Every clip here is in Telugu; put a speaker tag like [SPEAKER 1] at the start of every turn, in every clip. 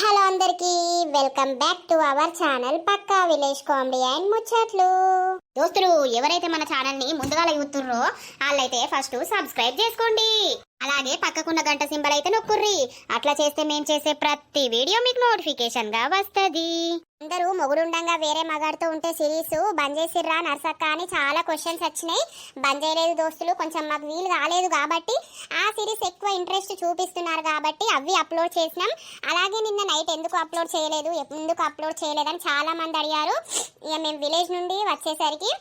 [SPEAKER 1] హలో అందరికి welcome back to our channel Pakka village comedy and ముచ్చట్లు. దోస్తులు ఎవరైతే మన ఛానల్ని ముందుగా చూస్తుర్రో వాళ్ళైతే ఫస్ట్ సబ్స్క్రైబ్ చేసుకోండి. అలాగే పక్కకున్న గంట సింబల్ అయితే నొక్కుర్రి. అట్లా చేస్తే మేము చేసే ప్రతి వీడియో మీకు నోటిఫికేషన్గా వస్తుంది. అందరూ మొగుడుండంగా వేరే మగాడితో ఉంటే సిరీస్ బంద్ చేసిర్రా నర్సక్క అని చాలా క్వశ్చన్స్ వచ్చినాయి. బంద్ చేయలేదు దోస్తులు కొంచెం మాకు వీలు కాలేదు కాబట్టి ఆ సిరీస్ ఎక్కువ ఇంట్రెస్ట్ చూపిస్తున్నారు కాబట్టి అవి అప్లోడ్ చేసినాం. అలాగే నిన్న నైట్ ఎందుకు అప్లోడ్ చేయలేదు ఎందుకు అప్లోడ్ చేయలేదని చాలా మంది అడిగారు. ఇక మేము విలేజ్ నుండి వచ్చేసరికి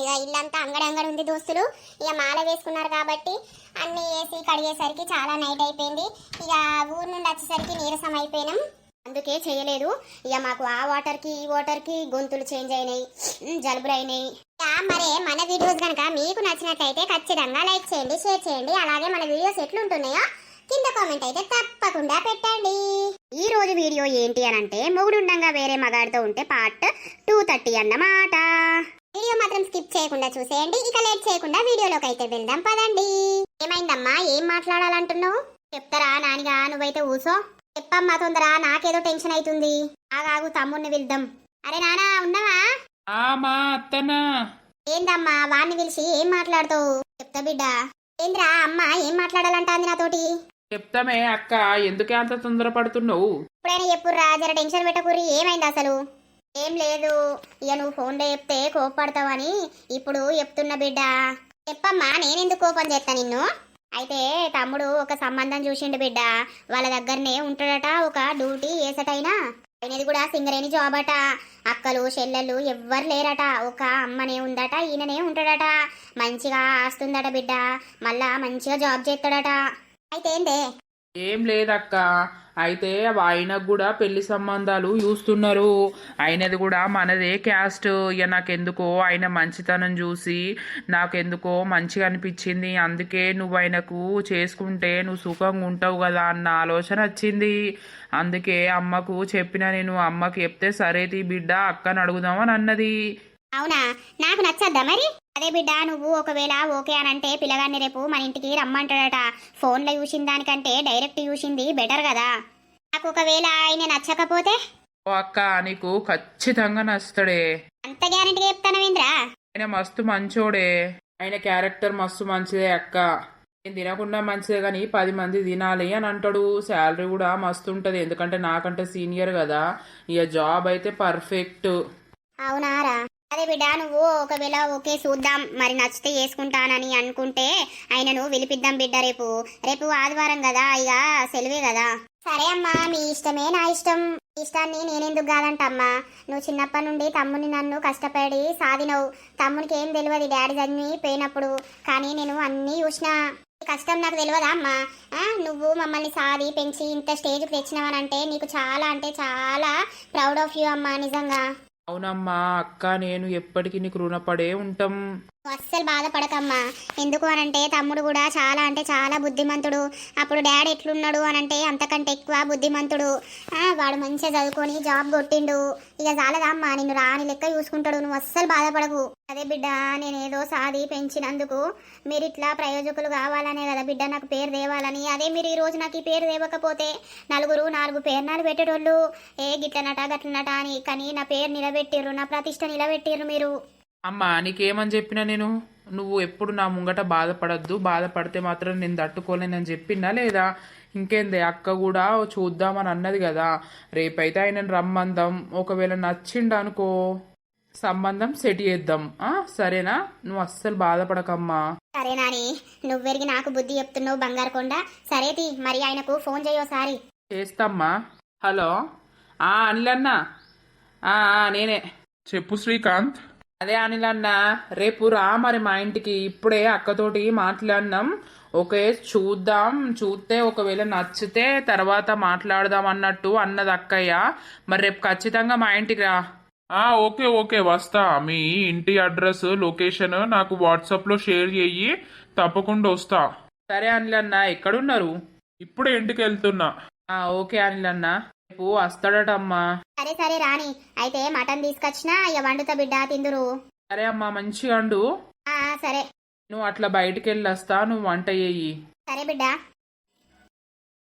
[SPEAKER 1] ఇక ఇల్లంతా అంగడంగడి ఉంది దోస్తులు. ఇక మాల వేసుకున్నారు కాబట్టి అన్ని వేసి కడిగేసరికి చాలా నైట్ అయిపోయింది. ఇక ఊరు నుండి వచ్చేసరికి నీరసం అయిపోయినాం. అందుకే చేయలేదు. ఇక మాకు ఆ వాటర్కి ఈ వాటర్కి గొంతులు చేంజ్ అయినాయి. జలుబులు అయినాయి. ఇక మరే మన వీడియోస్ కనుక మీకు నచ్చినట్లయితే ఖచ్చితంగా లైక్ చేయండి షేర్ చేయండి. అలాగే మన వీడియోస్ ఎట్లుంటున్నాయో కింద కామెంట్ అయితే తప్పకుండా పెట్టండి. ఈ రోజు వీడియో ఏంటి అని అంటే మొగుడుండంగా వేరే మగాడితో ఉంటే పార్ట్ టూ థర్టీ అన్నమాట. వీడియో మాత్రం స్కిప్ చేయకుండా చూసేయండి. ఇక లేట్ చేయకుండా వీడియోలోకి అయితే వెళ్దాం. పదండి. ఏమైందమ్మా? ఏం మాట్లాడాలంటున్నావు? చెప్తారా నానిగా? నువ్వైతే ఊసో? చెప్పమ్మా తొందర నాకేదో టెన్షన్ అవుతుంది ఆగాగు తమ్ముడిని వెళ్దాం అరే నానా ఉన్నావా?
[SPEAKER 2] అత్తనా
[SPEAKER 1] ఏందమ్మా? వాడిని పిలిచి ఏం మాట్లాడుతావు? చెప్తా బిడ్డ. ఏంద్రా అమ్మ ఏం మాట్లాడాలంటాంది నాతోటి?
[SPEAKER 2] చెప్తామే అక్క. ఎందుకే అంత తొందరపడుతున్నావు?
[SPEAKER 1] ఇప్పుడైనా చెప్పుర్రా? జర టెన్షన్ పెట్టకూరి ఏమైంది అసలు? ఏం లేదు. ఇక నువ్వు ఫోన్లో చెప్తే కోపడతావని ఇప్పుడు చెప్తున్న బిడ్డ. చెప్పమ్మా నేనెందుకు కోపం చేస్తా నిన్ను? అయితే తమ్ముడు ఒక సంబంధం చూసిండు బిడ్డ. వాళ్ళ దగ్గరనే ఉంటాడట ఒక డ్యూటీ వేసటైనా ఆయనది కూడా సింగరేణి జాబ్ అట. అక్కలు చెల్లెళ్ళు ఎవ్వరు లేరట. ఒక అమ్మనే ఉందట ఈయననే ఉంటాడట. మంచిగా ఆస్తుందట బిడ్డ. మళ్ళా మంచిగా జాబ్ చేస్తాడట. అయితే ఏందే?
[SPEAKER 2] ఏం లేదక్క. అయితే ఆయనకు కూడా పెళ్ళి సంబంధాలు చూస్తున్నారు. ఆయనది కూడా మనదే క్యాస్ట్. ఇక నాకెందుకో ఆయన మంచితనం చూసి నాకెందుకో మంచిగా అనిపించింది. అందుకే నువ్వు ఆయనకు చేసుకుంటే నువ్వు సుఖంగా ఉంటావు కదా అన్న ఆలోచన వచ్చింది. అందుకే అమ్మకు చెప్పిన నేను అమ్మకి చెప్తే సరే బిడ్డ అక్కని అడుగుదామని అన్నది.
[SPEAKER 1] అవునా? నాకు నచ్చద్దా మరి? అదే బిడ్డ నువ్వు ఒకవేళ ఓకే అని అంటే పిల్లగాన్ని రేపు మన ఇంటికి రమ్మంటాడట. ఫోన్లో చూసిన దానికంటే డైరెక్ట్ చూసింది బెటర్ కదా. నాకు ఒకవేళ ఆయన నచ్చకపోతే?
[SPEAKER 2] ఓ అక్క నీకు ఖచ్చితంగా నచ్చుతాడే.
[SPEAKER 1] అంత గ్యారెంటీగా చెప్తానవేంద్రా
[SPEAKER 2] ఆయన మస్తు మంచోడే. ఆయన క్యారెక్టర్ మస్తు మంచిదే అక్క. నేను తినకుండా మంచిదే కానీ పది మంది తినాలి అని అంటాడు. శాలరీ కూడా మస్తు ఉంటుంది. ఎందుకంటే నాకంటే సీనియర్ కదా. ఇక జాబ్ అయితే పర్ఫెక్ట్.
[SPEAKER 1] అవునారా? అదే బిడ్డ నువ్వు ఒకవేళ ఓకే చూద్దాం మరి నచ్చితే చేసుకుంటానని అనుకుంటే ఆయనను విలిపిద్దాం బిడ్డ రేపు. రేపు ఆదివారం కదా ఇక సెలవే కదా. సరే అమ్మా మీ ఇష్టమే నా ఇష్టం. ఇష్టాన్ని నేనెందుకు కాదంటమ్మా. నువ్వు చిన్నప్పటి నుండి తమ్ముని నన్ను కష్టపడి సాధినవు. తమ్మునికి ఏం తెలియదు డాడీ చదివి పోయినప్పుడు. కానీ నేను అన్నీ చూసిన. కష్టం నాకు తెలియదా అమ్మా? నువ్వు మమ్మల్ని సాది పెంచి ఇంత స్టేజ్కి తెచ్చినావనంటే నీకు చాలా అంటే చాలా ప్రౌడ్ ఆఫ్ యూ అమ్మా నిజంగా.
[SPEAKER 2] అవునమ్మా అక్క నేను ఎప్పటికీ నీకు రుణపడే ఉంటాం.
[SPEAKER 1] అస్సలు బాధపడకమ్మా. ఎందుకు అనంటే తమ్ముడు కూడా చాలా అంటే చాలా బుద్ధిమంతుడు. అప్పుడు డాడీ ఎట్లున్నాడు అనంటే అంతకంటే ఎక్కువ బుద్ధిమంతుడు. వాడు మంచిగా చదువుకొని జాబ్ కొట్టిండు. ఇక చాలదమ్మా నిన్ను రాని లెక్క చూసుకుంటాడు. నువ్వు అస్సలు బాధపడకు. అదే బిడ్డ నేనేదో సాది పెంచినందుకు మీరు ఇట్లా ప్రయోజకులు కావాలనే కదా బిడ్డ నాకు పేరు తేవాలని. అదే మీరు ఈరోజు నాకు ఈ పేరు తేవకపోతే నలుగురు నాలుగు పేర్నాలు పెట్టేటోళ్ళు. ఏ గిట్లనట గట్లనట అని. కానీ నా పేరు నిలబెట్టిర్రు నా ప్రతిష్ట నిలబెట్టిర్రు మీరు.
[SPEAKER 2] అమ్మా నీకేమని చెప్పినా నేను? నువ్వు ఎప్పుడు నా ముంగట బాధపడద్దు. బాధపడితే మాత్రం నేను తట్టుకోలేనని చెప్పినా లేదా? ఇంకేంది అక్క కూడా చూద్దామని అన్నది కదా. రేపైతే ఆయన రమ్మందాం. ఒకవేళ నచ్చిండు అనుకో సంబంధం సెట్ చేద్దాం. ఆ సరేనా? నువ్వు అస్సలు బాధపడకమ్మా.
[SPEAKER 1] సరే నాని నువ్వెరిగి నాకు బుద్ధి చెప్తున్నావు బంగారు కొండ. సరే తీ మరి ఆయనకు ఫోన్ చేయోసారి
[SPEAKER 2] చేస్తామ్మా. హలో? ఆ అనిలన్న? నేనే.
[SPEAKER 3] చెప్పు శ్రీకాంత్.
[SPEAKER 2] అదే అనిలన్న రేపు రా మరి మా ఇంటికి. ఇప్పుడే అక్కతోటి మాట్లాడినాం. ఓకే చూద్దాం. చూస్తే ఒకవేళ నచ్చితే తర్వాత మాట్లాడదాం అన్నట్టు అన్నది అక్కయ్య. మరి రేపు ఖచ్చితంగా మా ఇంటికి రా.
[SPEAKER 3] ఆ ఓకే ఓకే వస్తా. మీ ఇంటి అడ్రస్ లొకేషన్ నాకు వాట్సాప్లో షేర్ చెయ్యి తప్పకుండా వస్తా.
[SPEAKER 2] సరే అనిలన్న ఎక్కడున్నారు?
[SPEAKER 3] ఇప్పుడే ఇంటికి వెళ్తున్నా.
[SPEAKER 2] ఓకే అనిలన్న. రేపు వస్తాడటమ్మా.
[SPEAKER 1] సరే సరే రాని అయితే మటన్ తీసుకొచ్చినా ఇక వండుతా బిడ్డ తిందురు.
[SPEAKER 2] సరే అమ్మా మంచిగా అండు
[SPEAKER 1] ఆ సరే.
[SPEAKER 2] నువ్వు అట్లా బయటికి వెళ్ళి వస్తా నువ్వు వంట చెయ్యి.
[SPEAKER 1] సరే బిడ్డ.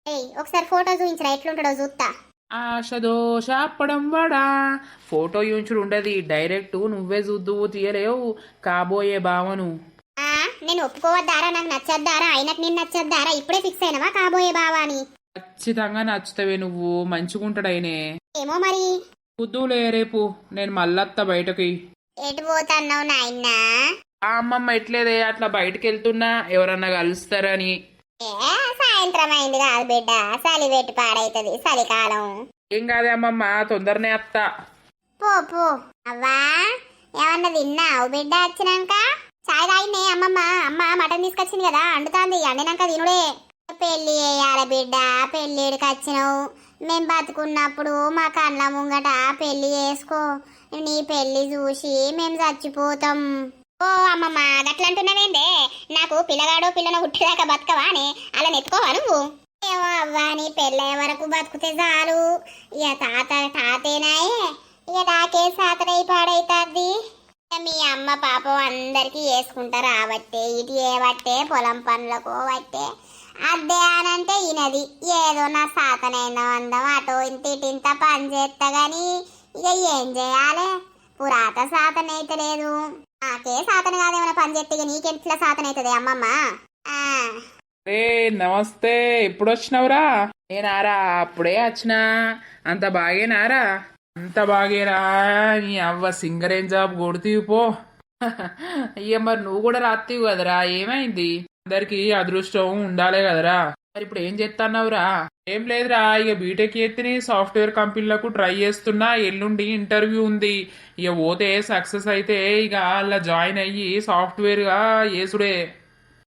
[SPEAKER 1] ఏయ్ ఒకసారి ఫోటో చూపించరా ఎట్లుంటాడో చూస్తా
[SPEAKER 2] ఆశదోష అప్పడం వడా. ఫోటో యూంచుడు ఉండదు డైరెక్ట్ నువ్వే చూద్దువు తీయలేవు. కాబోయే భావను.
[SPEAKER 1] ఆ నేను ఒప్పుకోవద్దారా నాకు నచ్చద్దారా అయినట్టు నేను నచ్చద్దారా ఇప్పుడే ఫిక్స్ అయినవా కాబోయే బావాని
[SPEAKER 2] ఖచ్చితంగా నచ్చుతావే నువ్వు మంచిగుంటాడైనే.
[SPEAKER 1] ఏమో మరి.
[SPEAKER 2] కుద్దులే రేపు నేను మళ్ళత్త బయటకి.
[SPEAKER 1] ఎటు పోతున్నావు నాయనా?
[SPEAKER 2] ఆ అమ్మమ్మ ఎట్లేదే అట్లా బయటకు వెళ్తున్నా ఎవరన్నా కలుస్తారని.
[SPEAKER 1] ఏ సాయంత్రం అయింది కాదు బిడ్డ చలి పెట్టి పాడైతుంది చలికాలం.
[SPEAKER 2] ఏం కాదే అమ్మమ్మ తొందరనే అత్త.
[SPEAKER 1] పో పో. అవ్వా ఏమన్నా తిన్నావు బిడ్డ వచ్చినాక? చాయ్ తాగినే అమ్మమ్మ అమ్మ మటన్ తీసుకొచ్చింది కదా అండుతాంది అండినాక తినుడే. పెళ్ళి చేయాల బిడ్డ పెళ్ళిడికి వచ్చినావు? మేము బతుకున్నప్పుడు మా కళ్ళ ముంగట పెళ్ళి చేసుకో. నీ పెళ్ళి చూసి మేము చచ్చిపోతాం. ఓ అమ్మమ్మ గట్లంటున్నావేందే? నాకు పిల్లగాడు పిల్లను పుట్టేదాకా బతకవా అని? అలా నెత్తుకోవా నువ్వు? ఏమో అవ్వా నీ పెళ్ళే వరకు బతుకుతే చాలు. ఇక తాత తాతేనాయే? ఇక నాకే సాతనై పాడైతుంది. మీ అమ్మ పాపం అందరికి వేసుకుంటారు ఆబట్టే ఇటు పట్టే పొలం పనులకు బట్టే అద్దే అనంటే ఈయనది. ఏదో నా సాతనైందో అందం అటో ఇంత ఇటు ఇంత పని చేస్తా గాని ఇక ఏం చేయాలి? పురాత సాతన అయితే లేదు. నాకే సాతన కాదేమైనా పని చేస్తే ఇక నీకెట్లా సాతన అవుతుంది అమ్మమ్మ?
[SPEAKER 2] అరే నమస్తే. ఎప్పుడు వచ్చినావురా నేనారా అప్పుడే వచ్చినా అంత బాగేనారా అంత బాగేరా నీ అవ్వ సింగరేం జాబ్ కొడుతీవి పో. అయ్య మరి నువ్వు కూడా రాత్తివి కదరా. ఏమైంది? అందరికీ అదృష్టం ఉండాలే కదరా. మరి ఇప్పుడు ఏం చేస్తున్నావురా ఏం లేదురా ఇక బీటెక్ ఎత్తిని సాఫ్ట్వేర్ కంపెనీలకు ట్రై చేస్తున్నా ఎల్లుండి ఇంటర్వ్యూ ఉంది. ఇక పోతే సక్సెస్ అయితే ఇక అలా జాయిన్ అయ్యి సాఫ్ట్వేర్గా చేసుడే.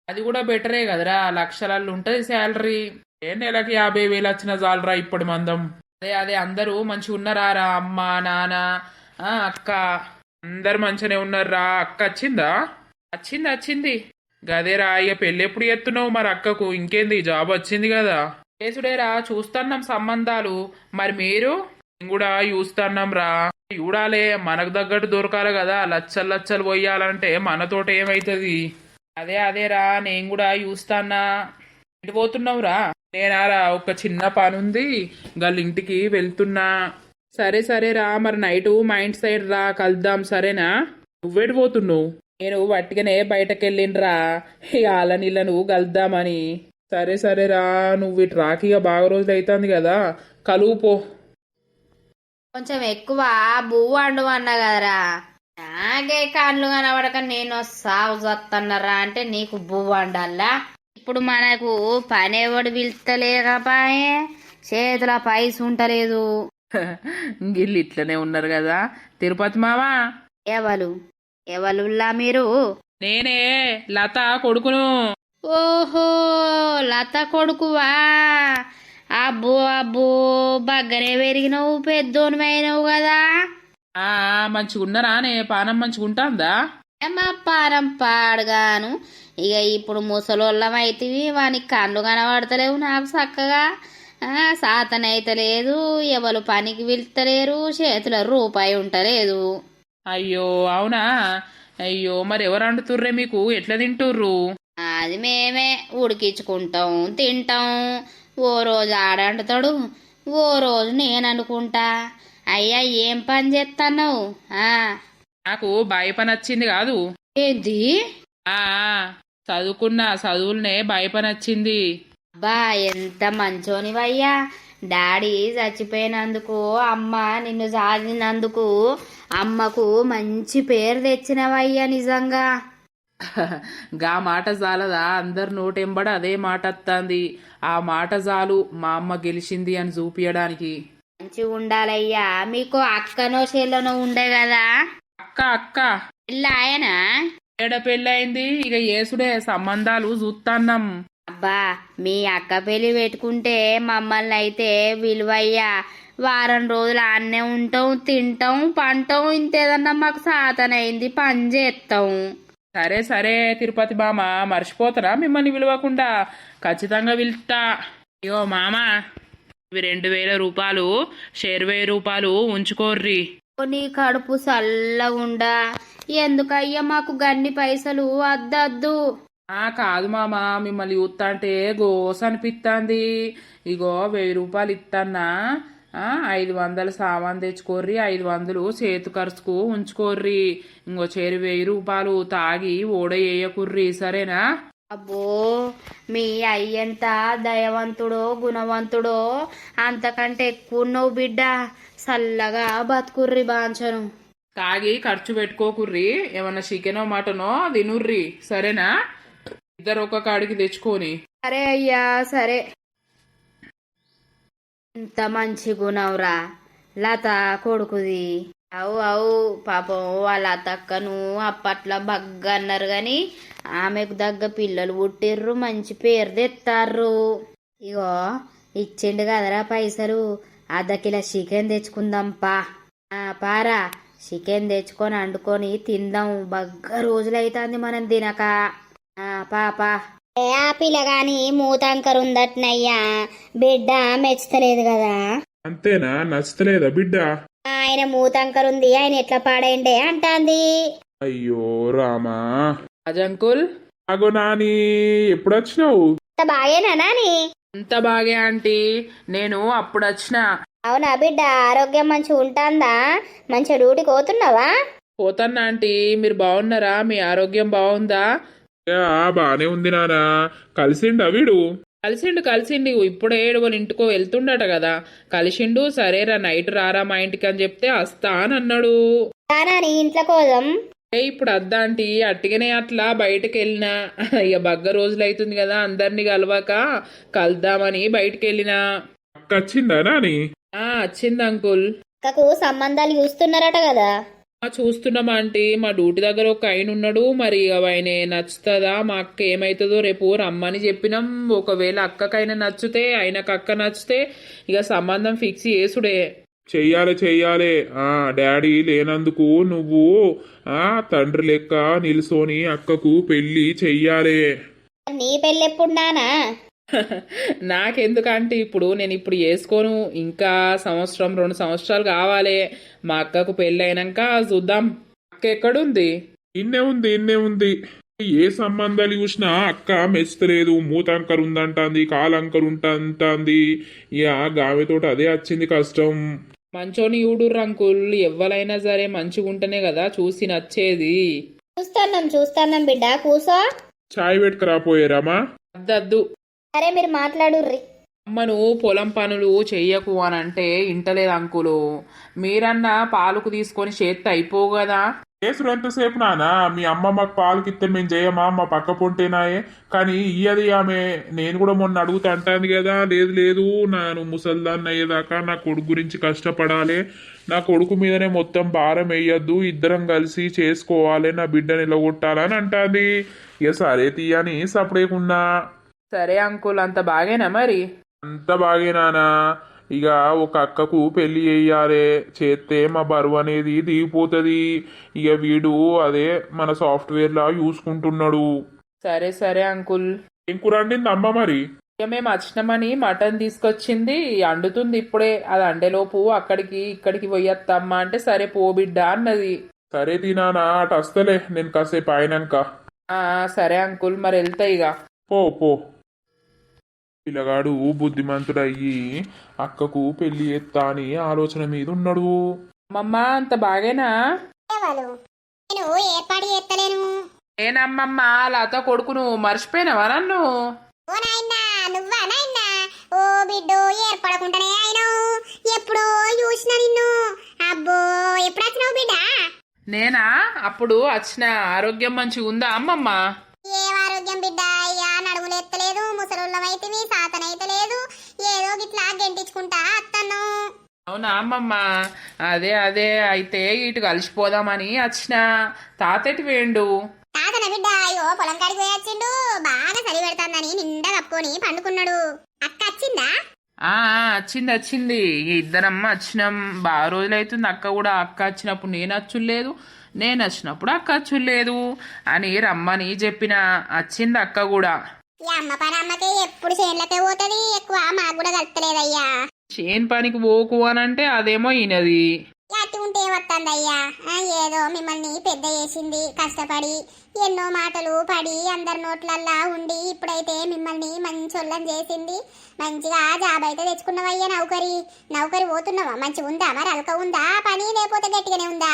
[SPEAKER 2] అది కూడా బెటరే కదరా లక్షలల్లో ఉంటుంది శాలరీ. ఏ నెలకి యాభై వేలు వచ్చిన చాలరా ఇప్పుడు మందం. అదే అదే అందరూ మంచిగా ఉన్నారా అమ్మ నాన్న అక్క? అందరు మంచిగానే ఉన్నారా? అక్క వచ్చిందా? వచ్చింది వచ్చింది. గదేరా ఇక పెళ్ళి ఎప్పుడు ఎత్తున్నావు మరి అక్కకు? ఇంకేంది జాబ్ వచ్చింది కదా. చేసుడేరా చూస్తున్నాం సంబంధాలు. మరి మీరు? కూడా చూస్తున్నాం రా. చూడాలే మనకు తగ్గట్టు దొరకాలి కదా. లచ్చలు లచ్చలు పోయాలంటే మనతోట ఏమైతుంది? అదే అదేరా నేను కూడా చూస్తానా ఎటు పోతున్నావురా నేనారా ఒక చిన్న పని ఉంది గల్ ఇంటికి వెళ్తున్నా. సరే సరే రా మరి నైట్ మా ఇంటి సైడ్ రా కలుద్దాం సరేనా? నువ్వెటు పోతున్నావు? నేను వట్టిగానే బయటకు వెళ్ళిండ్రా ఇక వాళ్ళ నీళ్ళను కలుద్దామని. సరే సరేరా నువ్వు ఇటు రాకిగా బాగా రోజులు అవుతుంది కదా. కలువు పో.
[SPEAKER 4] కొంచెం ఎక్కువ బువ్వ అండు అన్నా కదరా. నాకే కాళ్ళు కనబడక నేను సాగు చత్తన్నారా అంటే నీకు బువ్వ అండాలా ఇప్పుడు మనకు పని ఎవడు పిలుస్తలేకపాయే చేతుల పైస ఉంటలేదు
[SPEAKER 2] గిల్లు ఇట్లనే ఉన్నారు కదా. తిరుపతి మావా?
[SPEAKER 4] ఎవలు? ఎవలుల్లా మీరు?
[SPEAKER 2] నేనే లత కొడుకును.
[SPEAKER 4] ఓహో లత కొడుకువా? అబ్బో అబ్బో బగ్గనే పెరిగినవు పెద్దోనివైనవు కదా.
[SPEAKER 2] ఆ మంచిగున్నారా నే? పానం మంచిగుంటాందా?
[SPEAKER 4] మా పారం పాడగాను. ఇక ఇప్పుడు ముసలోళ్ళమైతివి వానికి కళ్ళు కనబడతలేవు నాకు చక్కగా. ఆ, సాతనైతలేదు ఎవరు పనికి వెళ్తలేరు చేతుల రూపాయి ఉంటలేదు.
[SPEAKER 2] అయ్యో అవునా? అయ్యో మరి ఎవరు అంటుర్రే మీకు? ఎట్లా తింటుర్రు?
[SPEAKER 4] అది మేమే ఉడికించుకుంటాం తింటాం. ఓ రోజు ఆడంటుతాడు ఓ రోజు నేను అనుకుంటా అయ్యా ఏం పని చేస్తున్నావు
[SPEAKER 2] నాకు భయపని వచ్చింది కాదు.
[SPEAKER 4] ఏంది?
[SPEAKER 2] ఆ చదువుకున్న చదువులనే భయపని వచ్చింది
[SPEAKER 4] బా ఎంత మంచోనివయ్యా. డాడీ చచ్చిపోయినందుకు అమ్మ నిన్ను సాధినందుకు అమ్మకు మంచి పేరు తెచ్చినవయ్యా నిజంగా.
[SPEAKER 2] గా మాట జాలదా అందరు నోటెంబడ అదే మాట వత్తాంది ఆ మాట జాలు మా అమ్మ గెలిచింది అని చూపియడానికి.
[SPEAKER 4] మంచి ఉండాలయ్యా మీకు అక్కనో చెల్లనో ఉండే కదా.
[SPEAKER 2] అక్క అక్క.
[SPEAKER 4] ఆయన?
[SPEAKER 2] ఏడ పెళ్ళయింది? ఇక యేసుడే సంబంధాలు చూస్తాన్నాం
[SPEAKER 4] అబ్బా మీ అక్క పెళ్ళి పెట్టుకుంటే మమ్మల్ని అయితే విలువయ్యా. వారం రోజులు ఆన్నే ఉంటాం తింటాం పంటాం ఇంతేదన్నా మాకు సాతనైంది పని చేస్తాం
[SPEAKER 2] సరే సరే తిరుపతి మామ మర్చిపోతారా మిమ్మల్ని విలువకుండా? ఖచ్చితంగా పిలుస్తా అయ్యో మామ ఇవి రెండు వేల రూపాయలు షేర్ వెయ్యి రూపాయలు ఉంచుకోర్రి.
[SPEAKER 4] నీ కడుపు చల్లగుండా ఎందుకయ్యా మాకు గన్ని పైసలు అద్దద్దు
[SPEAKER 2] ఆ కాదు మామ మిమ్మల్ని చూస్తా అంటే గోస అనిపిస్తుంది ఇగో వెయ్యి రూపాయలు ఇత్తన్నా. ఆ, ఐదు వందలు సామాన్ తెచ్చుకోర్రి ఐదు వందలు చేతు ఖర్చుకు ఉంచుకోర్రి. ఇంకో చేరు వెయ్యి రూపాయలు తాగి ఓడ వేయకుర్రి సరేనా?
[SPEAKER 4] అబ్బో మీ అయ్యంత దయవంతుడో గుణవంతుడో. అంతకంటే ఎక్కువ ఉన్నావు బిడ్డ. చల్లగా బతుకుర్రి బాంచను.
[SPEAKER 2] తాగి ఖర్చు పెట్టుకోకుర్రి. ఏమన్నా చికెనో మటనో తినుర్రి సరేనా? ఇద్దరు ఒక కాడికి తెచ్చుకొని.
[SPEAKER 4] సరే అయ్యా సరే. ఇంత మంచి గుణంరా లత కొడుకుది. అవు అవు పాపం వాళ్ళ అత్తక్కను అప్పట్లో బగ్గ అన్నారు కానీ ఆమెకు దగ్గ పిల్లలు పుట్టిర్రు మంచి పేరు తెత్తారు ఇగో ఇచ్చిండు కదరా పైసలు. అర్ధ చికెన్ తెచ్చుకుందాంపా ఆ, పారా. చికెన్ తెచ్చుకొని వండుకొని తిందాం. బగ్గ రోజులైతుంది మనం తినక. ఆ, పాపా.
[SPEAKER 1] ఆ పిల్లగాని మూతాంకర్ ఉందట్నయ్యా బిడ్డ మెచ్చుతలేదు కదా
[SPEAKER 3] అంతేనా? నచ్చలేదా బిడ్డ?
[SPEAKER 1] ఆయన మూతాంకర్ ఉంది ఆయన ఎట్లా పాడైండే అంటాంది.
[SPEAKER 3] అయ్యో రామా.
[SPEAKER 2] అజంకుల్
[SPEAKER 3] అగో నాని ఎప్పుడు వచ్చినావు
[SPEAKER 1] అంత బాగేనా నాని?
[SPEAKER 2] అంత బాగే ఆంటీ నేను అప్పుడు వచ్చిన
[SPEAKER 1] అవునా బిడ్డ ఆరోగ్యం మంచిగా ఉంటాందా? మంచిగా డ్యూటీకి పోతున్నావా?
[SPEAKER 2] పోతాన్నా ఆంటీ మీరు బాగున్నారా? మీ ఆరోగ్యం బాగుందా?
[SPEAKER 3] బానే ఉంది నానా. కలిసిండా వీడు?
[SPEAKER 2] కలిసిండు కలిసిండు. ఇప్పుడే వాళ్ళ ఇంటికో వెళ్తుండట కదా. కలిసిండు సరేరా నైట్ రారా మా ఇంటికి అని చెప్తే వస్తా అని అన్నాడు.
[SPEAKER 1] నాని ఇంట్లో కోసం?
[SPEAKER 2] ఏ ఇప్పుడు అద్దా ఆంటీ అట్టిగానే అట్లా బయటకు వెళ్ళినా. ఇక బగ్గ రోజులు అవుతుంది కదా అందరినీ కలవాక కలుద్దామని బయటకు వెళ్ళినా.
[SPEAKER 3] అక్క వచ్చిందా నాని?
[SPEAKER 2] ఆ వచ్చింది అంకుల్.
[SPEAKER 1] అక్కకు సంబంధాలు చూస్తున్నారట కదా.
[SPEAKER 2] ఆ, చూస్తున్నాం ఆంటీ. మా డ్యూటీ దగ్గర ఒక ఆయన ఉన్నాడు. మరి ఇక ఆయన నచ్చుతుందా? మా అక్క ఏమవుతుందో రేపు రమ్మని చెప్పినాం. ఒకవేళ అక్కకైనా నచ్చితే ఆయనకు అక్క నచ్చితే ఇక సంబంధం ఫిక్స్ చేసుడే.
[SPEAKER 3] చెయ్యాలి చెయ్యాలి. ఆ డాడీ లేనందుకు నువ్వు ఆ తండ్రి లెక్క నిల్సోని అక్కకు పెళ్ళి చెయ్యాలి.
[SPEAKER 1] నీ పెళ్ళి ఎప్పుడు నానా?
[SPEAKER 2] నాకెందుకంటే ఇప్పుడు నేను ఇప్పుడు చేసుకోను ఇంకా సంవత్సరం రెండు సంవత్సరాలు కావాలి. మా అక్కకు పెళ్ళి అయినాక చూద్దాం. అక్క ఎక్కడుంది?
[SPEAKER 3] ఇన్నే ఉంది ఇన్నే ఉంది. ఏ సంబంధాలు చూసినా అక్క మెచ్చలేదు మూతంకర్ ఉందంటాంది కాలంకర్ ఉంటంటాంది. ఇక గామెతోటి అదే వచ్చింది కష్టం.
[SPEAKER 2] మంచోని యూడుర్రు అంకుల్ ఎవ్వరైనా సరే మంచిగా ఉంటేనే కదా చూసి నచ్చేది.
[SPEAKER 1] చూస్తాన్నాం చూస్తాన్నాం బిడ్డ కూసో.
[SPEAKER 3] చాయ్ పెట్టుకురాపోయారామా
[SPEAKER 2] అద్దద్దు.
[SPEAKER 1] సరే మీరు మాట్లాడుర్రి.
[SPEAKER 2] అమ్మను పొలం పనులు చెయ్యకు అని అంటే ఇంటలేదు అంకులు. మీరన్నా పాలకు తీసుకొని చేత్త అయిపోవు కదా.
[SPEAKER 3] కేసులు ఎంతసేపు నానా? మీ అమ్మ మాకు పాలకిస్తే మేము చేయమా మా పక్క పొంటేనాయే కానీ ఇయ్యది ఆమె నేను కూడా మొన్న అడుగుతా అంటాను కదా లేదు లేదు నేను ముసల్దాన్ని అయ్యేదాకా నా కొడుకు గురించి కష్టపడాలి. నా కొడుకు మీదనే మొత్తం భారం వేయద్దు ఇద్దరం కలిసి చేసుకోవాలి నా బిడ్డని నిలగొట్టాలని అంటాంది. ఇక సరే తీయని సపడేకున్నా
[SPEAKER 2] సరే అంకుల్ అంత బాగేనా మరి?
[SPEAKER 3] అంత బాగేనానా ఇక ఒక అక్కకు పెళ్ళి చేయాలి. చేస్తే మా బరువు అనేది దిగిపోతుంది. ఇక వీడు అదే మన సాఫ్ట్వేర్ లా చూసుకుంటున్నాడు
[SPEAKER 2] సరే సరే అంకుల్.
[SPEAKER 3] ఏం కూర వండింది అమ్మ మరి?
[SPEAKER 2] ఇక మేము వచ్చినామని మటన్ తీసుకొచ్చింది. అండుతుంది ఇప్పుడే. అది అండేలోపు అక్కడికి ఇక్కడికి పోయొత్తమ్మా అంటే సరే పో బిడ్డ అన్నది.
[SPEAKER 3] సరే తినానా అటు వస్తలే. నేను కాసేపు అయినాక.
[SPEAKER 2] సరే అంకుల్. మరి వెళ్తా ఇక
[SPEAKER 3] పో పో. పిల్లగాడు బుద్ధిమంతుడయ్యి అక్కకు పెళ్ళి ఎత్తా అని ఆలోచన మీద ఉన్నాడు
[SPEAKER 2] అమ్మమ్మ అంత బాగేనా?
[SPEAKER 1] నేను ఏర్పాటు చేస్తలేను
[SPEAKER 2] నేనమ్మమ్మ లత కొడుకును మర్చిపోయినావా నన్ను?
[SPEAKER 1] ఓ నాయనా నువ్వా నాయనా ఓ బిడ్డో ఏర్పడకుండానే ఆయన ఎప్పుడో చూసిన నిన్ను. అబ్బో ఎప్పుడు వచ్చినావు బిడ్డ?
[SPEAKER 2] నేనా? అప్పుడు వచ్చిన ఆరోగ్యం మంచిగా ఉందా అమ్మమ్మ?
[SPEAKER 1] ఏం ఆరోగ్యం బిడ్డ అయ్యా నడుములు ఎత్తలేదు ముసలుళ్ళమైతివి సాతనైతే లేదు ఏదో గిట్లా గెంటించుకుంటా అత్తను.
[SPEAKER 2] అవునా అమ్మమ్మ? అదే అదే అయితే ఇటు కలిసిపోదామని వచ్చిన తాతటి వేండు?
[SPEAKER 1] తాతన బిడ్డ అయ్యో పొలం కాడికి పోయి వచ్చిండు బాగా చలి పెడతాందని నిండా కప్పుకొని పండుకున్నాడు. అక్క వచ్చిందా
[SPEAKER 2] ఆ వచ్చింది వచ్చింది ఇద్దరం వచ్చినాం బాగా రోజులైతుంది అక్క కూడా అక్క వచ్చినప్పుడు నేను వచ్చులేదు నేను వచ్చినప్పుడు అక్క వచ్చులేదు అని రమ్మని చెప్పిన. వచ్చింది అక్క కూడా.
[SPEAKER 1] అమ్మ పని అమ్మకి ఎప్పుడు చేనులకే పోతుంది ఎక్కువ మాకు కూడా కలుపుతలేదయ్యా
[SPEAKER 2] చేను పనికి పోకు అని అంటే అదేమో ఈయనది
[SPEAKER 1] అట్టి ఉంటే వస్తుందయ్యా ఏదో మిమ్మల్ని పెద్ద చేసింది కష్టపడి ఎన్నో మాటలు పడి అందరి నోట్లల్లా ఉండి ఇప్పుడైతే మిమ్మల్ని మంచోళ్ళని చేసింది. మంచిగా జాబ్ అయితే తెచ్చుకున్నావయ్యా నౌకరి. నౌకరి పోతున్నావా? మంచిగా ఉందా మరి అలక ఉందా? పని లేకపోతే గట్టిగానే ఉందా?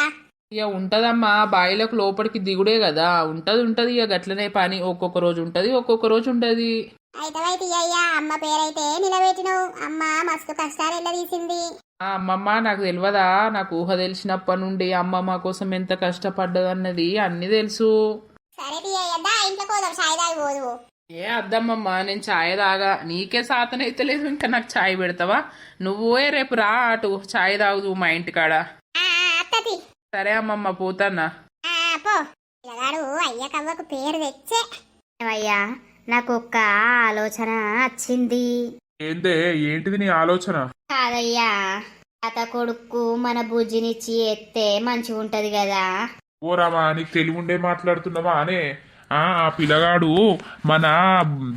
[SPEAKER 2] ఇక ఉంటదమ్మా బాయిలకు లోపలికి దిగుడే కదా. ఉంటది ఉంటది ఇక గట్లనే పని. ఒక్కొక్క రోజు ఉంటది ఒక్కొక్క రోజు ఉంటది
[SPEAKER 1] అయితే అయితే అయ్యా అమ్మ పేరైతే నిలబెట్టినవు. అమ్మ మస్తు కష్టాలు ఎల్లదీసింది.
[SPEAKER 2] ఆ అమ్మమ్మ నాకు తెలియదా నాకు ఊహ తెలిసినప్పటి నుండి అమ్మమ్మ కోసం ఎంత కష్టపడ్డదన్నది అన్ని తెలుసు.
[SPEAKER 1] సరే తీయద్దా ఇంట్లో
[SPEAKER 2] ఏ అద్దమ్మమ్మ నేను ఛాయ్ తాగా. నీకే సాతన అయితే లేదు ఇంకా నాకు ఛాయ్ పెడతావా? నువ్వే రేపు రా అటు ఛాయ్ తాగుదు మా ఇంటికాడ. సరే అమ్మమ్మ పోతాన్నా.
[SPEAKER 1] ఆ, పో. పిల్లగాడు అయ్య కవ్వకు పేరు తెచ్చే.
[SPEAKER 4] అయ్యా నాకు ఒక్క ఆలోచన వచ్చింది.
[SPEAKER 3] ఏందే ఏంటిది నీ ఆలోచన?
[SPEAKER 4] కాదయ్యా తాత కొడుకు మన బుజ్జినిచ్చి ఎత్తే మంచిగా ఉంటది కదా.
[SPEAKER 3] ఓ రామా నీకు తెలివి ఉండే మాట్లాడుతున్నావా అనే? ఆ ఆ పిల్లగాడు మన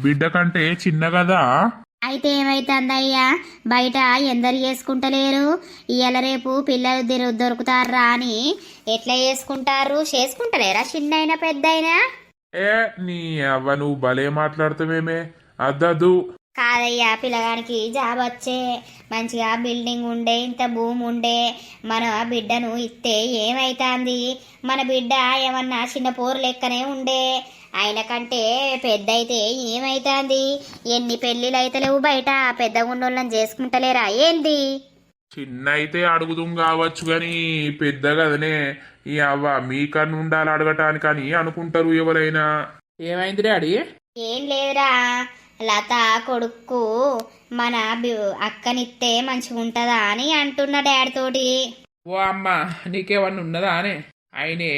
[SPEAKER 3] బిడ్డ కంటే చిన్న కదా.
[SPEAKER 4] అయితే ఏమైతుందయ్యా? బయట ఎందరు చేసుకుంటలేరు? ఇవాళ రేపు పిల్లలు దొరు- దొరుకుతారా అని ఎట్లా చేసుకుంటారు? చేసుకుంటలేరా చిన్నైనా పెద్దయినా?
[SPEAKER 3] ఏ నీ అవ్వ నువ్వు భలే మాట్లాడుతావేమే అద్దదు.
[SPEAKER 4] కాదయ్యా పిల్లగానికి జాబ్ వచ్చే మంచిగా బిల్డింగ్ ఉండే ఇంత భూమి ఉండే మన బిడ్డను ఇస్తే ఏమైతాంది? మన బిడ్డ ఏమన్నా చిన్న పోరు లెక్కనే ఉండే ఆయన కంటే పెద్ద అయితే ఏమైతాంది? ఎన్ని పెళ్ళిళ్ళు అయితే లేవు బయట పెద్ద ఉన్నోళ్ళని చేసుకుంటలేరా ఏంది?
[SPEAKER 3] చిన్న అయితే అడుగుదాం కావచ్చు కానీ పెద్ద కదనే ఈ అవ్వ మీకన్నా ఉండాలి అడగటానికి అని అనుకుంటారు ఎవరైనా.
[SPEAKER 2] ఏమైంది డాడీ?
[SPEAKER 4] ఏం లేదురా లత కొడుకు మన అక్కనిస్తే మంచిగా ఉంటుందా అని అంటున్న డాడీ తోటి.
[SPEAKER 2] ఓ అమ్మ నీకేమన్నా ఉన్నదా అనే? ఆయనే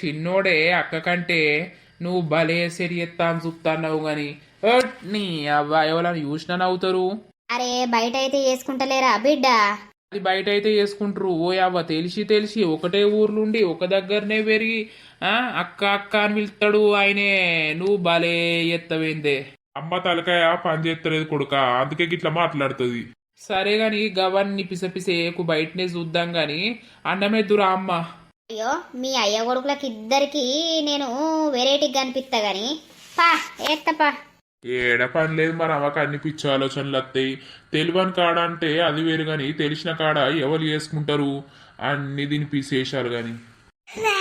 [SPEAKER 2] చిన్నోడే అక్క కంటే నువ్వు భలే సరి ఎత్తా అని చూస్తాన్నావు గాని నీ అవ్వ ఎవరైనా చూసినా నవ్వుతారు?
[SPEAKER 4] అరే బయట అయితే చేసుకుంటలేరా బిడ్డ?
[SPEAKER 2] అది బయట అయితే చేసుకుంటారు. ఓ అవ్వ తెలిసి తెలిసి ఒకటే ఊర్లుండి ఒక దగ్గరనే పెరిగి ఆ అక్క అక్క అని పిలుస్తాడు ఆయనే నువ్వు భలే ఎత్తవేందే.
[SPEAKER 3] అమ్మ తలకాయ పని చేస్తలేదు కొడుక అందుకే గిట్లా మాట్లాడుతుంది.
[SPEAKER 2] సరే గాని గవన్ని పిసపిసేకు బయటనే చూద్దాం గాని అన్నమెద్దురా అమ్మ?
[SPEAKER 4] అయ్యో మీ అయ్య కొడుకులకి ఇద్దరికి నేను వెరైటీగా కనిపిస్తా గాని. పా ఏత్తపా
[SPEAKER 3] ఏడ పని లేదు మరి అమ్మకి అన్ని పిచ్చి ఆలోచనలు వస్తాయి తెలియని కాడ అంటే అది వేరు కానీ తెలిసిన కాడ ఎవరు చేసుకుంటారు? అన్ని దీని పీసేశారు కానీ
[SPEAKER 1] అబ్బా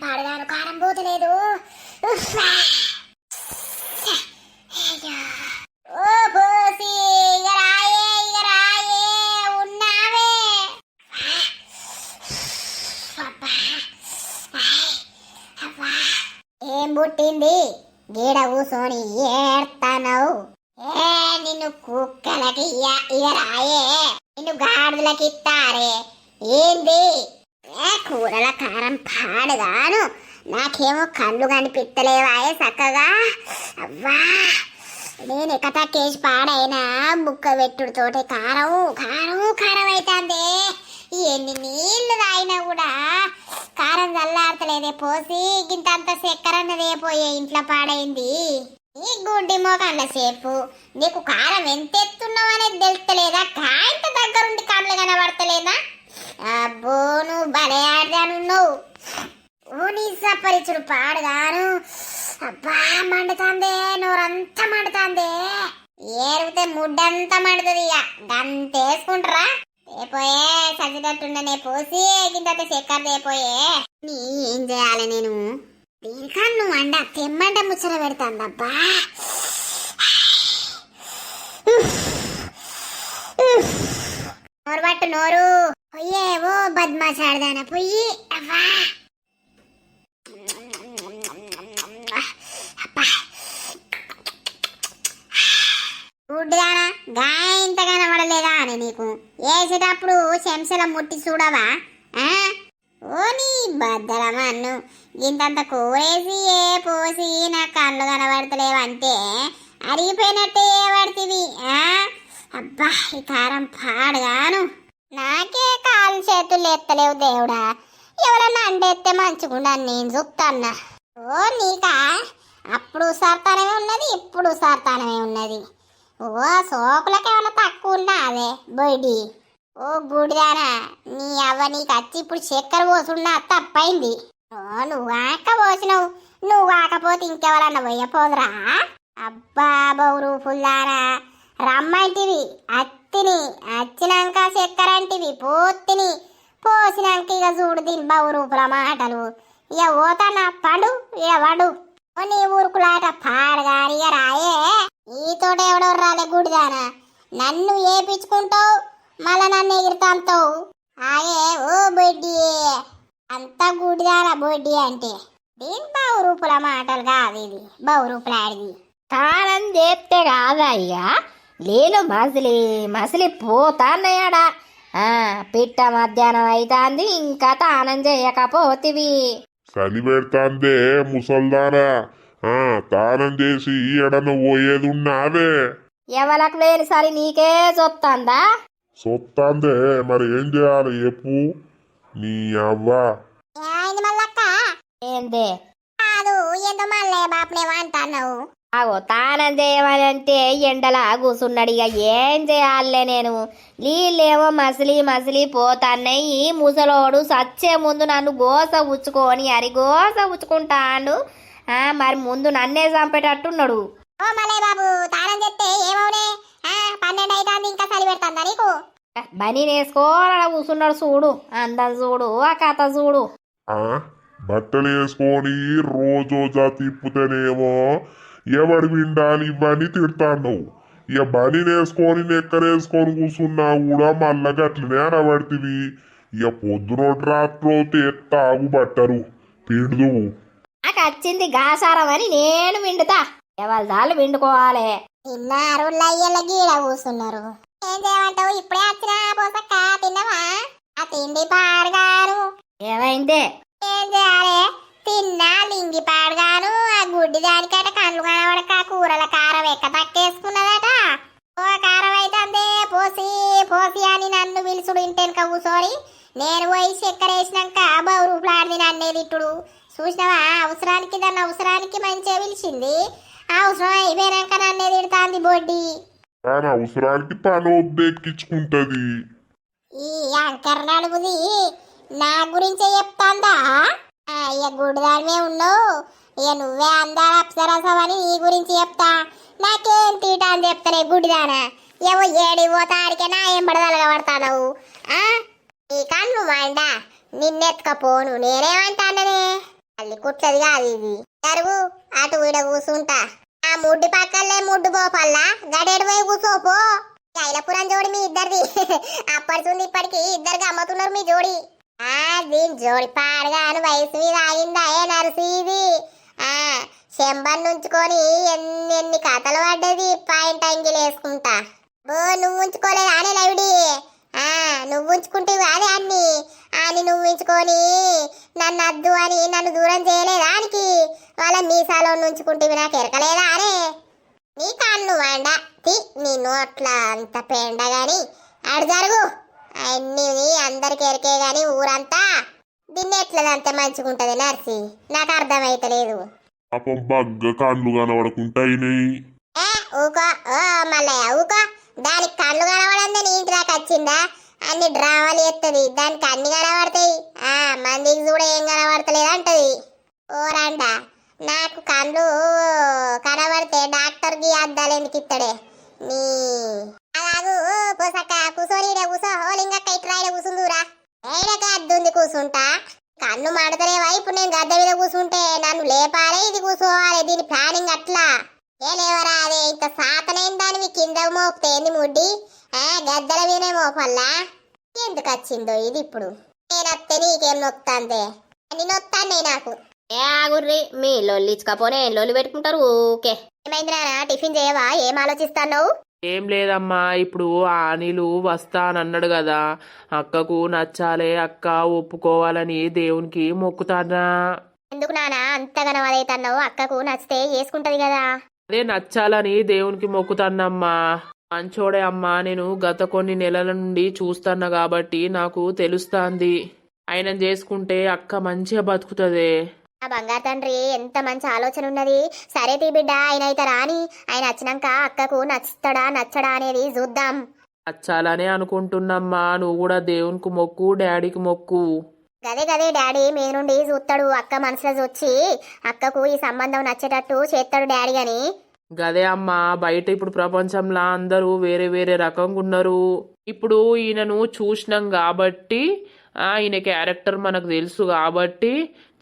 [SPEAKER 1] కారం కారం పోతలేదు ఓ పోసి ఇక రాయే ఇక రాయే ఉన్నావే. అబ్బా. అబ్బా. ఏం పుట్టింది? గీడ కూసోని ఏడ్తానవు ఏ నిన్ను కుక్కలకి ఇయ్య ఇక రాయే. నిన్ను గాడిదలకి ఇస్తారే ఏంది? కూరల కారం పాడుగాను? నాకేమో కళ్ళు కనిపిత్తలేవాయే చక్కగా అవ్వా! నేను ఎక్కతక్కేసి పాడైనా ముక్క పెట్టుడుతోటి కారం కారం కారం అవుతుంది ఎన్ని నీళ్ళు తాగినా కూడా కారం చల్లారతలేదే పోసి ఇంతంత చక్కెర అన్నదే పోయే ఇంట్లో పాడైంది. నీ గుడ్డి మోకాళ్ళ సేపు నీకు కారం ఎంత ఎత్తున్నావు అనేది తెలుస్తలేదా కాయంత దగ్గరుండి కళ్ళు కనబడతలేదా? అబ్బో నువ్వు భలే ఆడదానున్నావు ఓ నీ సపరిచుడు పాడుగాను. అబ్బా మండుతాందే నోరంతా మండుతాందే. ఏరిగితే ముడ్డంతా మండుతుంది ఇక గంతేసుకుంటారా? తేపోయే సచ్చినట్టుండనే పోసి గింత చక్కెర తేపోయే. నీ ఏం చేయాలి నేను? దీనికన్నా నువ్వు అండ తెమ్మంట ముచ్చట పెడతాందబ్బా నోరు పట్టు నోరు. పొయ్యే ఓ బద్మాచాడదాన పొయ్యి. అవ్వా అబ్బా. గుడ్డిదానా గాయ ఇంత కనబడలేదా అని నీకు? వేసేటప్పుడు శంసల ముట్టి చూడవా? ఆ? ఓ నీ బద్దలమన్ను ఇంతంత కూరేసి ఏ పోసి నా కళ్ళు కనబడతలేవంటే అరిగిపోయినట్టే పడుతుంది ఆ? అబ్బా ఈ కారం పాడుగాను. నాకే కాలు చేతులు ఎత్తలేవు దేవుడా. ఎవరన్నా అండేస్తే మంచిగుండా నేను చూస్తాన్నా ఓ నీకా? అప్పుడు సార్తానమే ఉన్నది ఇప్పుడు సార్తానమే ఉన్నది. ఓ సోకులకి ఏమైనా తక్కువ ఉందా అదే బొడి ఓ గుడిదానా నీ అవ్వ నీకు వచ్చి ఇప్పుడు చక్కెర పోసున్నా తప్పైంది ఓ నువ్వు ఆక పోసినావు. నువ్వు కాకపోతే ఇంకెవరన్నా పోయపోదురా అబ్బా బౌరు ఫుల్లారా రమ్మంటివి అత్తిని అచ్చినాక చెక్కరంటివి అంటివి పోత్తిని పోసినాక ఇక చూడు దీని బౌరు మాటలు ఇక పోతానా పడు ఇక పడు. నీ ఊరుకులాట పాడగాని ఇక రాయే. నీతోటి ఎవడో రాలే గుడిదానా. నన్ను ఏపించుకుంటావు మళ్ళా నన్ను ఎగురుతాంతావు ఆయే ఓ బొడ్డి. అంత గుడిదానా బొడ్డి అంటే. దీని బౌరూపుల మాటలు కాదు ఇది బౌరూపులాడిది
[SPEAKER 4] తానం చేస్తే కాదయ్యా నేను మసిలి మసిలి పోతాన్నయ్యాడా? ఆ, పిట్ట మధ్యాహ్నం అవుతాంది ఇంకా తానం చేయకపోతివి.
[SPEAKER 5] చలి పెడతాందే ముసల్దానా. ఆ తానం చేసి ఎడను పోయేది ఉన్నావే
[SPEAKER 4] ఎవలకు లేని సరి నీకే చొత్తందా
[SPEAKER 5] సొత్తాందే మరి ఏం చేయాలి చెప్పు. నీ అవ్వ.
[SPEAKER 4] ఏందే?
[SPEAKER 1] కాదు ఏందో మళ్ళీ అంటున్నావు
[SPEAKER 4] అగో తానం చేయమని అంటే ఎండలా కూసున్నాడు ఇక ఏం చేయాలే నేను? నీళ్ళేమో మసిలి మసిలి పోతాన్నాయి. ఈ ముసలోడు సచ్చే ముందు నన్ను గోస ఉచ్చుకొని అరి గోస ఉచ్చుకుంటాను ఆ, మరి ముందు నన్నే చంపేటట్టున్నాడు.
[SPEAKER 1] ఓ మలే బాబు తాళం చెప్తే ఏమవునే? ఆ, పన్నెండు అవుతుంది ఇంకా చలి పెడుతుందా నీకు?
[SPEAKER 4] బని వేసుకోవాల కూసున్నాడు చూడు. అందం చూడు ఆ కథ చూడు.
[SPEAKER 5] ఆ బట్టలు వేసుకొని రోజోజా తిప్పుతేనేమో ఎవడు విండాలి ఇవన్నీ తిడతాను ఇక బని వేసుకొని నెక్కరేసుకొని కూర్చున్నా కూడా మళ్ళా గట్లనే అనబడితివి. ఇక పొద్దునోటి రాత్రి తాగు బట్టరు పిండుదువు
[SPEAKER 4] నాకు వచ్చింది గాసారం అని నేను విండుతా. ఎవరి దాళ్ళు విండుకోవాలి.
[SPEAKER 1] తిన్నారు గీడ కూస్తున్నారు ఏం చేయమంటావు? ఇప్పుడే వచ్చినా పోసక్క? తిన్నవా? ఆ తిండి పాడుగాను
[SPEAKER 4] ఏమైందే?
[SPEAKER 1] ఏం చేయాలి? తిన్నా లింగి పాడుగాను ఆ గుడ్డి దానికట కళ్ళు కనబడక కూరల కారం ఎక్క తక్కేసుకున్నదట ఓ కారం అయితే పోసి పోసి అని నన్ను పిలుచుడు ఇంటెనక కూసోని నేను పోయి చక్కెర వేసినాక బౌరూపులాడింది నన్నే తిట్టుడు. చూసినావా? అవసరానికి దాన్ని అవసరానికి మంచిగా పిలిచింది. అవసరం అయిపోయినాక నన్నే తిడుతాంది బొడ్డి.
[SPEAKER 5] అవసరానికి పని ఎక్కించుకుంటది.
[SPEAKER 1] ఈ యాంకర్ నడుముది నా గురించే చెప్తాందా? ఆ, ఇక ఉన్నావు. ఇక నువ్వే అందాల అప్సరసమని నీ గురించి చెప్తా. నాకేం తీట అని చెప్తానే గుడిదానా. ఏవో ఏడి పోతా నా ఏం పడదలగా పడతావు నీ కన్ను మండ నిన్నెత్తుకపోను. నేనేమంటాననే? తల్లి కుట్లది కాదు ఇది. జరుగు. అటు ఈడ కూసుంటా. ఆ ముడ్డు పక్కలే ముడ్డు పోపల్లా. గడేడు పోయి కూసోపో శైలపురం జోడి మీ ఇద్దరిది. అప్పటి నుండి ఇప్పటికి ఇద్దరికి అమ్ముతున్నారు మీ జోడి. దీని జోడి పాడగాను వయసు మీద ఆగిందా ఏ నరసీది ఆ శంబన్ నుంచుకొని ఎన్ని ఎన్ని కథలు పడ్డది పాయింట్ అంగిలు వేసుకుంటా. బో నువ్వు ఉంచుకోలేదు అనే లవిడి. ఆ నువ్వు ఉంచుకుంటే అదే అన్ని. అని నువ్వు ఉంచుకొని నన్ను అద్దు అని నన్ను దూరం చేయలేదానికి వాళ్ళ మీసాలో ఉంచుకుంటే నాకు ఎరకలేదా అరే? నీ కాళ్ళు వాండా. తి నీ నోట్ల అంత పెండ ఆడు జరుగు. అన్ని అందరికి ఎరికే గాని ఊరంతా దీన్ని ఎట్లదంతే మంచిగుంటది నర్సి. నాకు అర్థమైతలేదు.
[SPEAKER 5] పాపం బగ్గ కాళ్ళు కనబడకుంటాయినాయి
[SPEAKER 1] ఏ ఊకో ఓ మల్లయ్య ఊకో. దానికి కళ్ళు కనబడందే నీ ఇంటి దాకా వచ్చిందా? అన్ని డ్రామాలు చేస్తుంది దానికి అన్ని కనబడతాయి. ఆ మందికి చూడ ఏం కనబడతలేదు అంటది ఓ రండా నాకు కళ్ళు కనబడితే డాక్టర్కి అద్దాలు ఎందుకు ఇస్తాడే నీ పోసక్క కూసోని ఈడ కూసో ఓ లింగక్క ఇట్రా ఈడ కూసుందురా ఏడక అద్దుంది కూసుంటా? కన్ను మాడతలేవా? ఇప్పుడు నేను గద్ద మీద కూసుంటే నన్ను లేపాలే ఇది కూసోవాలి దీని ప్లానింగ్ అట్లా. ఏ లేవరా అదే? ఇంత సాతనైన దానివి కింద మోపుతేంది ముడ్డి? ఆ గద్దల మీదే మోపల్లా ఎందుకు వచ్చిందో ఇది ఇప్పుడు? నేనొత్తే నీకేం నొత్తాందే అని నొత్తానే నాకు.
[SPEAKER 4] ఏ ఆగుర్రి మీ లొల్లి ఇచ్చుకపోనే లొల్లి పెట్టుకుంటారు ఊకే.
[SPEAKER 1] ఏమైంది నాన్న టిఫిన్ చేయవా? ఏం ఆలోచిస్తావు
[SPEAKER 2] ఏం లేదమ్మా ఇప్పుడు ఆ అనిలు వస్తా అని అన్నాడు కదా. అక్కకు నచ్చాలే అక్క ఒప్పుకోవాలని దేవునికి మొక్కుతానా?
[SPEAKER 1] ఎందుకు నాన్న అంతగానో అదైతున్నావు అక్కకు నచ్చితే చేసుకుంటది కదా.
[SPEAKER 2] అదే నచ్చాలని దేవునికి మొక్కుతానమ్మా. మంచోడే అమ్మా నేను గత కొన్ని నెలల నుండి చూస్తున్నా కాబట్టి నాకు తెలుస్తాంది. ఆయన చేసుకుంటే అక్క మంచిగా బతుకుతుంది.
[SPEAKER 1] ఆ బంగారు తండ్రి ఎంత మంచి ఆలోచన ఉన్నది. సరే తీ బిడ్డ ఆయన అయితే రాని. ఆయన వచ్చినాక అక్కకు నచ్చుతాడా నచ్చడా అనేది చూద్దాం.
[SPEAKER 2] అచ్చాలనే అనుకుంటున్నమ్మా నువ్వు కూడా దేవునికి మొక్కు డాడీకి మొక్కు.
[SPEAKER 1] గదే గదే డాడీ మీ నుండి చూస్తాడు అక్క మనసులో వచ్చి అక్కకు ఈ సంబంధం నచ్చేటట్టు చేస్తాడు డాడీ అని.
[SPEAKER 2] గదే అమ్మా బయట ఇప్పుడు ప్రపంచంలో అందరూ వేరే వేరే రకంగా ఉన్నారు. ఇప్పుడు ఈయనను చూసినాం కాబట్టి ఆ, ఈయన క్యారెక్టర్ మనకు తెలుసు కాబట్టి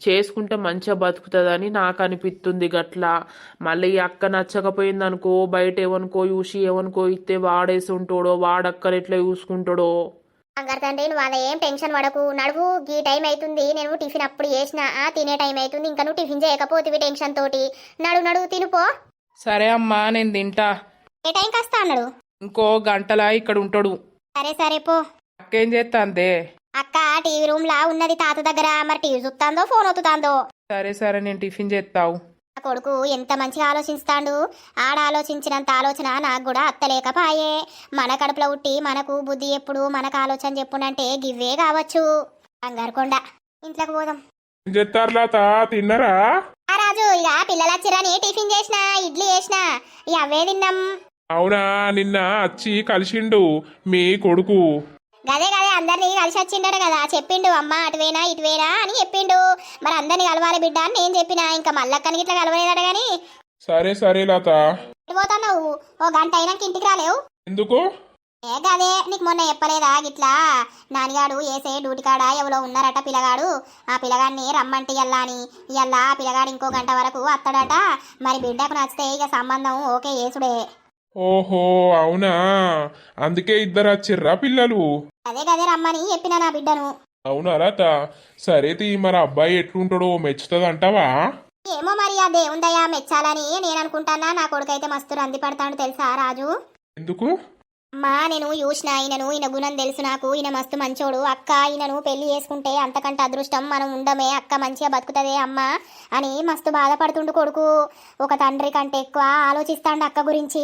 [SPEAKER 2] చేసుకుంటే మంచిగా బతుకుతుందని నాకు అనిపిస్తుంది గట్లా. మళ్ళీ ఈ అక్క నచ్చకపోయింది అనుకో బయట ఏమనుకో చూసి ఏమనుకో ఇస్తే వాడేసి ఉంటాడో వాడక్కలు ఎట్లా చూసుకుంటాడో.
[SPEAKER 1] తండ్రి నువ్వు అలా ఏం టెన్షన్ పడకు. నడువు ఈ టైం అవుతుంది నేను టిఫిన్ అప్పుడు చేసిన తినే టైం అవుతుంది ఇంకా నువ్వు టిఫిన్ చేయకపోతే టెన్షన్ తోటి. నడు నడు తినుపో
[SPEAKER 2] సరే అమ్మా నేను తింటా.
[SPEAKER 1] ఏ టైంకి వస్తా అన్నాడు?
[SPEAKER 2] ఇంకో గంటలా ఇక్కడ ఉంటాడు
[SPEAKER 1] సరే సరే పో.
[SPEAKER 2] అక్కేం చేస్తా అంతే
[SPEAKER 1] అక్క టీవీ రూమ్ లా ఉన్నది తాత దగ్గర. మరి టీవీ చూస్తాందో ఫోన్ ఒత్తుతాందో?
[SPEAKER 2] సరే సరే నేను టిఫిన్ చేస్తావు
[SPEAKER 1] నా కొడుకు ఎంత మంచిగా ఆలోచిస్తాడు. ఆడ ఆలోచించినంత ఆలోచన నాకు కూడా అత్తలేకపాయే. మన కడుపులో ఉట్టి మనకు బుద్ధి ఎప్పుడు మనకు ఆలోచన చెప్పునంటే గివ్వే కావచ్చు. బంగారు కొండ. ఇంట్లోకి పోదాం.
[SPEAKER 3] చెప్తారు లత? తిన్నరా?
[SPEAKER 1] ఆ రాజు ఇక పిల్లలు వచ్చిరని టిఫిన్ చేసిన ఇడ్లీ చేసిన. ఇక అవే తిన్నాం.
[SPEAKER 3] అవునా? నిన్న వచ్చి కలిసిండు మీ కొడుకు.
[SPEAKER 1] గదే గదే అందరినీ కలిసి వచ్చిండట కదా. చెప్పిండు అమ్మ అటువేనా ఇటువేనా? అని చెప్పిండు. మరి అందరిని కలవాలి బిడ్డ అని నేను చెప్పిన. ఇంకా మల్లక్కని ఇట్లా కలవలేదట గాని.
[SPEAKER 3] సరే సరే లత.
[SPEAKER 1] పోతున్నావు? ఓ గంట అయినాక ఇంటికి రాలేవు?
[SPEAKER 3] ఎందుకు?
[SPEAKER 1] ఏ గదే నీకు మొన్న చెప్పలేదా గిట్లా? నానిగాడు ఏసే డ్యూటీ కాడ ఎవరో ఉన్నారట పిల్లగాడు. ఆ పిల్లగాడిని రమ్మంటే ఇయ్యల్లా అని. ఇయ్యల్లా ఆ పిల్లగాడు ఇంకో గంట వరకు వస్తాడట మరి బిడ్డకు నచ్చితే ఇక సంబంధం ఓకే ఏసుడే.
[SPEAKER 3] ఓహో అవునా? అందుకే ఇద్దరు వచ్చిర్రా పిల్లలు?
[SPEAKER 1] అదే గదే రమ్మని చెప్పిన నా బిడ్డను.
[SPEAKER 3] అవునా లత? సరే తీ మరి అబ్బాయి ఎట్లుంటాడో మెచ్చుతుంది అంటావా
[SPEAKER 1] ఏమో మరి ఆ దేవుందయ్యా మెచ్చాలని నేను అనుకుంటానా నా కొడుకైతే మస్తు రంది పడతాడు తెలుసా రాజు?
[SPEAKER 3] ఎందుకు?
[SPEAKER 1] అమ్మా నేను చూసిన ఈయనను ఈయన గుణం తెలుసు నాకు. ఈయన మస్తు మంచోడు. అక్క ఈయనను పెళ్ళి చేసుకుంటే అంతకంటే అదృష్టం మనం ఉండమే. అక్క మంచిగా బతుకుతదే అమ్మ అని మస్తు బాధపడుతుండు కొడుకు. ఒక తండ్రి కంటే ఎక్కువ ఆలోచిస్తాండు అక్క గురించి.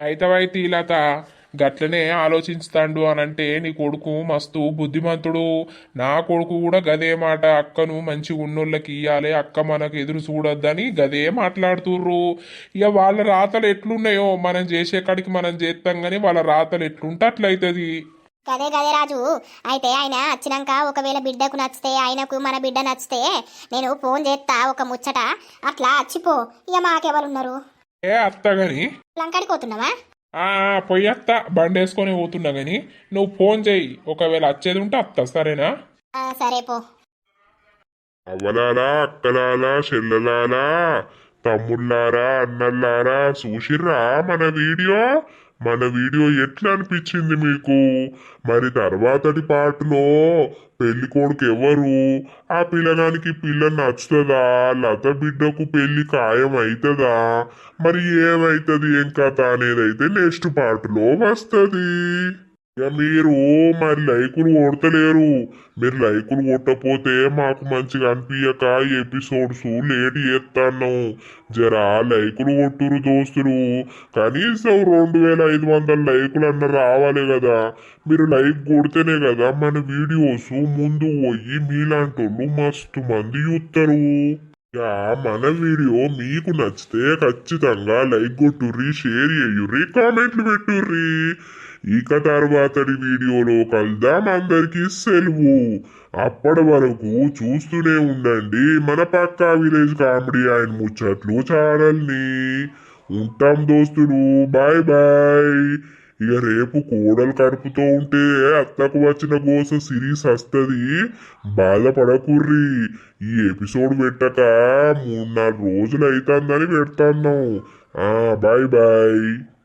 [SPEAKER 3] అయితవైతే లత గట్లనే ఆలోచిస్తాడు అని అంటే నీ కొడుకు మస్తు బుద్ధిమంతుడు. నా కొడుకు కూడా గదే మాట అక్కను మంచి ఉన్నోళ్ళకి ఇయ్యాలి అక్క మనకు ఎదురు చూడొద్దని గదే మాట్లాడుతుర్రు. ఇక వాళ్ళ రాతలు ఎట్లున్నాయో మనం చేసే కాడికి మనం చేస్తాం కానీ వాళ్ళ రాతలు ఎట్లుంటే అట్లయితుంది
[SPEAKER 1] కదే కదే రాజు. అయితే ఆయన వచ్చినాక ఒకవేళ బిడ్డకు నచ్చితే ఆయనకు మన బిడ్డ నచ్చితే నేను ఫోన్ చేస్తా ఒక ముచ్చట. అట్లా వచ్చిపో ఇక మాకెవరున్నారు?
[SPEAKER 3] ఏ అత్తగాని
[SPEAKER 1] లంకడికి పోతున్నావా?
[SPEAKER 3] ఆ పొయ్యత్త బండి వేసుకొని పోతున్నా గాని. నువ్వు ఫోన్ చేయి. ఒకవేళ వచ్చేది ఉంటే అత్త సరేనా?
[SPEAKER 1] ఆ, సరే పో.
[SPEAKER 5] అవ్వలాలా అక్కలాలా చెల్లెలాలా తమ్ముళ్ళారా అన్నల్లారా చూసిర్రా మన వీడియో? మన వీడియో ఎట్లా అనిపించింది మీకు? మరి తర్వాతటి పాటలో పెళ్ళి కొడుకు ఎవరు ఆ పిల్లగానికి పిల్ల నచ్చుతుందా? లత బిడ్డకు పెళ్ళి ఖాయం అవుతుందా మరి ఏమవుతుంది ఏం కథ? అనేది అయితే నెక్స్ట్ పాటలో వస్తుంది. ఇక మీరు మరి లైకులు కొడతలేరు. మీరు లైకులు కొట్టపోతే మాకు మంచిగా అనిపించక ఎపిసోడ్స్ లేట్ చేస్తాను జరా లైకులు కొట్టురు దోస్తులు. కనీసం రెండు వేల ఐదు వందల లైకులు అన్న రావాలి కదా. మీరు లైక్ కొడితేనే కదా మన వీడియోస్ ముందు పోయి మీలాంటి వాళ్ళు మస్తు మంది చూస్తారు యా మన వీడియో మీకు నచ్చితే ఖచ్చితంగా లైక్ కొట్టుర్రి షేర్ చేయుర్రి కామెంట్లు పెట్టుర్రి. ఇక తర్వాతడి వీడియోలో కలుద్దాం అందరికీ సెలవు. అప్పటి వరకు చూస్తూనే ఉండండి మన పక్కా విలేజ్ కామెడీ అండ్ ముచ్చట్లు ఛానల్ని. ఉంటాం దోస్తులు బాయ్ బాయ్. ఇక రేపు కోడలు కడుపుతూ ఉంటే అత్తకు వచ్చిన గోస సిరీస్ వస్తుంది. బాధపడకుర్రి. ఈ ఎపిసోడ్ పెట్టక మూడు నాలుగు రోజులు అవుతుందని పెడతాను బాయ్ బాయ్.